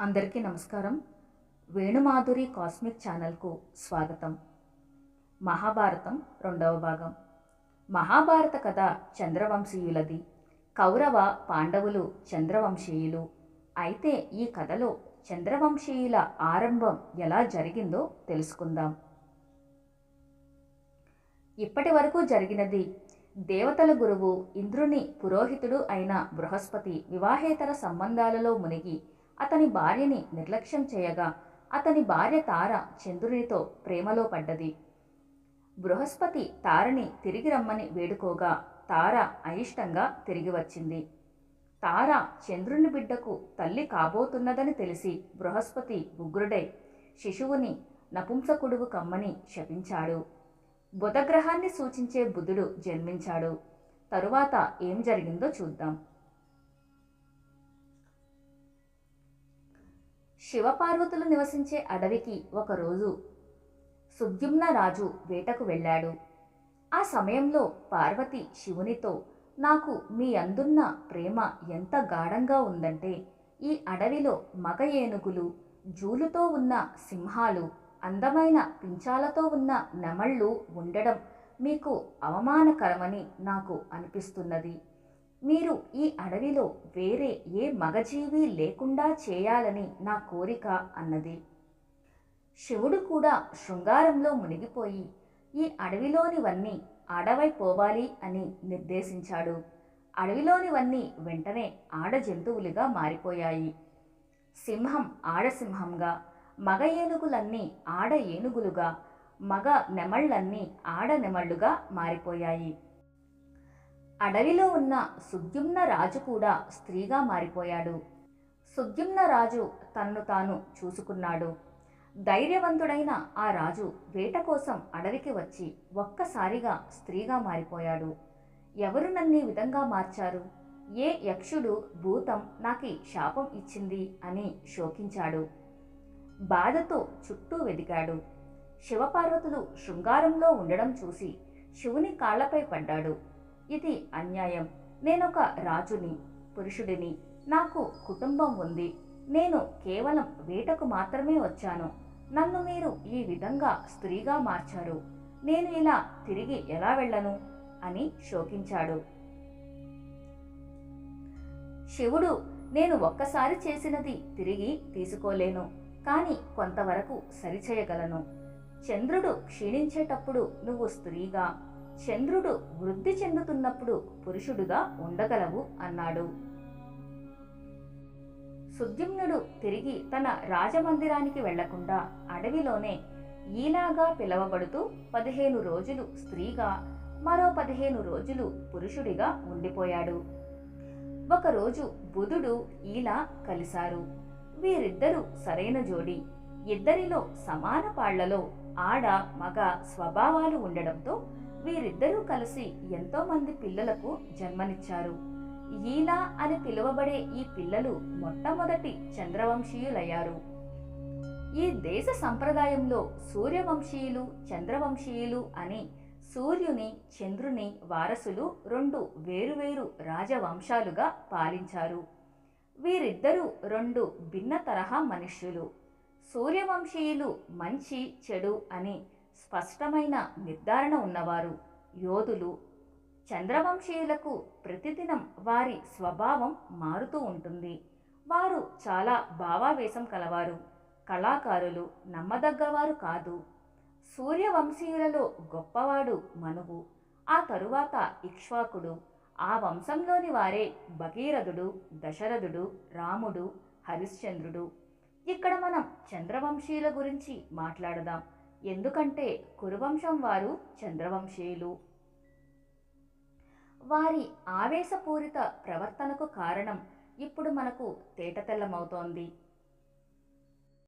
అందరికీ నమస్కారం. వేణుమాధురి కాస్మిక్ ఛానల్కు స్వాగతం. మహాభారతం రెండవ భాగం. మహాభారత కథ చంద్రవంశీయులది. కౌరవ పాండవులు చంద్రవంశీయులు. అయితే ఈ కథలో చంద్రవంశీయుల ఆరంభం ఎలా జరిగిందో తెలుసుకుందాం. ఇప్పటి వరకు జరిగినది దేవతల గురువు ఇంద్రుని పురోహితుడు అయిన బృహస్పతి వివాహేతర సంబంధాలలో మునిగి అతని భార్యని నిర్లక్ష్యం చేయగా అతని భార్య తార చంద్రునితో ప్రేమలో పడ్డది. బృహస్పతి తారని తిరిగి రమ్మని వేడుకోగా తార అయిష్టంగా తిరిగి వచ్చింది. తార చంద్రుని బిడ్డకు తల్లి కాబోతున్నదని తెలిసి బృహస్పతి ఉగ్రుడై శిశువుని నపుంసకుడువు కమ్మని శపించాడు. బుధగ్రహాన్ని సూచించే బుధుడు జన్మించాడు. తరువాత ఏం జరిగిందో చూద్దాం. శివపార్వతులు నివసించే అడవికి ఒకరోజు సుద్యుమ్న రాజు వేటకు వెళ్ళాడు. ఆ సమయంలో పార్వతి శివునితో నాకు మీ అందున్న ప్రేమ ఎంత గాఢంగా ఉందంటే ఈ అడవిలో మగ ఏనుగులు జూలుతో ఉన్న సింహాలు అందమైన పించాలతో ఉన్న నెమళ్ళు ఉండడం మీకు అవమానకరమని నాకు అనిపిస్తున్నది. మీరు ఈ అడవిలో వేరే ఏ మగజీవి లేకుండా చేయాలని నా కోరిక అన్నది. శివుడు కూడా శృంగారంలో మునిగిపోయి ఈ అడవిలోనివన్నీ ఆడవై పోవాలి అని నిర్దేశించాడు. అడవిలోనివన్నీ వెంటనే ఆడ జంతువులుగా మారిపోయాయి. సింహం ఆడసింహంగా మగ ఏనుగులన్నీ ఆడ ఏనుగులుగా మగ నెమళ్ళన్నీ ఆడ నెమళ్ళుగా మారిపోయాయి. అడవిలో ఉన్న సుద్యుమ్న రాజు కూడా స్త్రీగా మారిపోయాడు. సుద్యుమ్న రాజు తన్ను తాను చూసుకున్నాడు. ధైర్యవంతుడైన ఆ రాజు వేట కోసం అడవికి వచ్చి ఒక్కసారిగా స్త్రీగా మారిపోయాడు. ఎవరు నన్ను ఈ విధంగా మార్చారు? ఏ యక్షుడు భూతం నాకు శాపం ఇచ్చింది అని శోకించాడు. బాధతో చుట్టూ వెదికాడు శివపార్వతులు శృంగారంలో ఉండడం చూసి శివుని కాళ్ళపై పడ్డాడు. ఇది అన్యాయం. నేనొక రాజుని పురుషుడిని. నాకు కుటుంబం ఉంది. నేను కేవలం వేటకు మాత్రమే వచ్చాను. నన్ను మీరు ఈ విధంగా స్త్రీగా మార్చారు. నేను ఇలా తిరిగి ఎలా వెళ్ళను? అని శోకించాడు. శివుడు నేను ఒక్కసారి చేసినది తిరిగి తీసుకోలేను. కానీ కొంతవరకు సరిచేయగలను. చంద్రుడు క్షీణించేటప్పుడు నువ్వు స్త్రీగా చంద్రుడు వృద్ధి చెందుతున్నప్పుడు పురుషుడుగా ఉండగలవు అన్నాడు. సుద్యుమ్నుడు తిరిగి తన రాజమందిరానికి వెళ్ళకుండా అడవిలోనే ఈలాగా పిలవబడుతూ పదిహేను రోజులు స్త్రీగా మరో పదిహేను రోజులు పురుషుడిగా ఉండిపోయాడు. ఒకరోజు బుధుడు ఈలా కలిశారు. వీరిద్దరూ సరైన జోడి. ఇద్దరిలో సమాన పాళ్ళలో ఆడ మగ స్వభావాలు ఉండడంతో వీరిద్దరూ కలిసి ఎంతో మంది పిల్లలకు జన్మనిచ్చారు. ఈలా అని పిలువబడే ఈ పిల్లలు మొట్టమొదటి చంద్రవంశీయులయ్యారు. ఈ దేశ సంప్రదాయంలో సూర్యవంశీయులు చంద్రవంశీయులు అని సూర్యుని చంద్రుని వారసులు రెండు వేరువేరు రాజవంశాలుగా పాలించారు. వీరిద్దరూ రెండు భిన్న తరహా మనుష్యులు. సూర్యవంశీయులు మంచి చెడు అని స్పష్టమైన నిర్ధారణ ఉన్నవారు. యోధులు చంద్రవంశీయులకు ప్రతిదినం వారి స్వభావం మారుతూ ఉంటుంది. వారు చాలా భావావేశం కలవారు. కళాకారులు నమ్మదగ్గవారు కాదు. సూర్యవంశీయులలో గొప్పవాడు మనువు ఆ తరువాత ఇక్ష్వాకుడు ఆ వంశంలోని వారే భగీరథుడు దశరథుడు రాముడు హరిశ్చంద్రుడు. ఇక్కడ మనం చంద్రవంశీయుల గురించి మాట్లాడదాం. ఎందుకంటే కురువంశం వారు చంద్రవంశీయులు. వారి ఆవేశపూరిత ప్రవర్తనకు కారణం ఇప్పుడు మనకు తేటతెల్లమవుతోంది.